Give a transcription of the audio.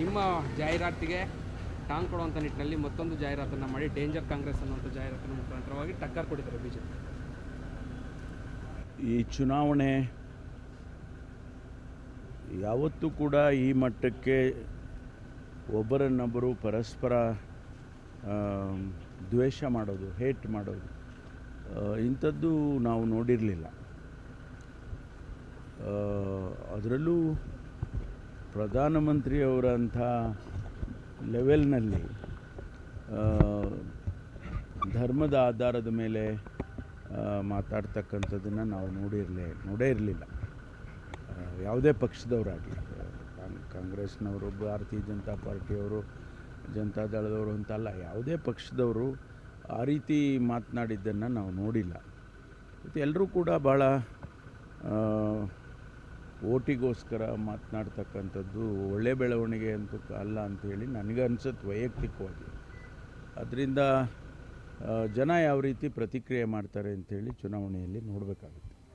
ನಿಮ್ಮ ಜಾಹೀರಾತಿಗೆ ಟಾಂಗ್ ಕೊಡುವಂಥ ನಿಟ್ಟಿನಲ್ಲಿ ಮತ್ತೊಂದು ಜಾಹೀರಾತನ್ನು ಮಾಡಿ, ಡೇಂಜರ್ ಕಾಂಗ್ರೆಸ್ ಅನ್ನುವಂಥ ಜಾಹೀರಾತಿನ ಮುಖಾಂತರವಾಗಿ ಟಕ್ಕರ್ ಕೊಟ್ಟಿದ್ದಾರೆ ಬಿ ಜೆ ಪಿ ಈ ಚುನಾವಣೆ ಯಾವತ್ತೂ ಕೂಡ ಈ ಮಟ್ಟಕ್ಕೆ ಒಬ್ಬರನ್ನೊಬ್ಬರು ಪರಸ್ಪರ ದ್ವೇಷ ಮಾಡೋದು, ಹೇಟ್ ಮಾಡೋದು ಇಂಥದ್ದು ನಾವು ನೋಡಿರಲಿಲ್ಲ. ಅದರಲ್ಲೂ ಪ್ರಧಾನಮಂತ್ರಿಯವರಂಥ ಲೆವೆಲ್ನಲ್ಲಿ ಧರ್ಮದ ಆಧಾರದ ಮೇಲೆ ಮಾತಾಡ್ತಕ್ಕಂಥದ್ದನ್ನು ನಾವು ನೋಡಿರಲೇ, ನೋಡೇ ಇರಲಿಲ್ಲ. ಯಾವುದೇ ಪಕ್ಷದವರಾಗಲಿ ಕಾಂಗ್ರೆಸ್ನವರು, ಭಾರತೀಯ ಜನತಾ ಪಾರ್ಟಿಯವರು ಜನತಾದಳದವರು ಅಂತಲ್ಲ, ಯಾವುದೇ ಪಕ್ಷದವರು ಆ ರೀತಿ ಮಾತನಾಡಿದ್ದನ್ನು ನಾವು ನೋಡಿಲ್ಲ. ಮತ್ತು ಎಲ್ಲರೂ ಕೂಡ ಭಾಳ ಓಟಿಗೋಸ್ಕರ ಮಾತನಾಡ್ತಕ್ಕಂಥದ್ದು ಒಳ್ಳೆ ಬೆಳವಣಿಗೆ ಅಂತ ಅಲ್ಲ ಅಂಥೇಳಿ ನನಗೆ ಅನಿಸುತ್ತೆ ವೈಯಕ್ತಿಕವಾಗಿ. ಅದರಿಂದ ಜನ ಯಾವ ರೀತಿ ಪ್ರತಿಕ್ರಿಯೆ ಮಾಡ್ತಾರೆ ಅಂಥೇಳಿ ಚುನಾವಣೆಯಲ್ಲಿ ನೋಡಬೇಕಾಗುತ್ತೆ.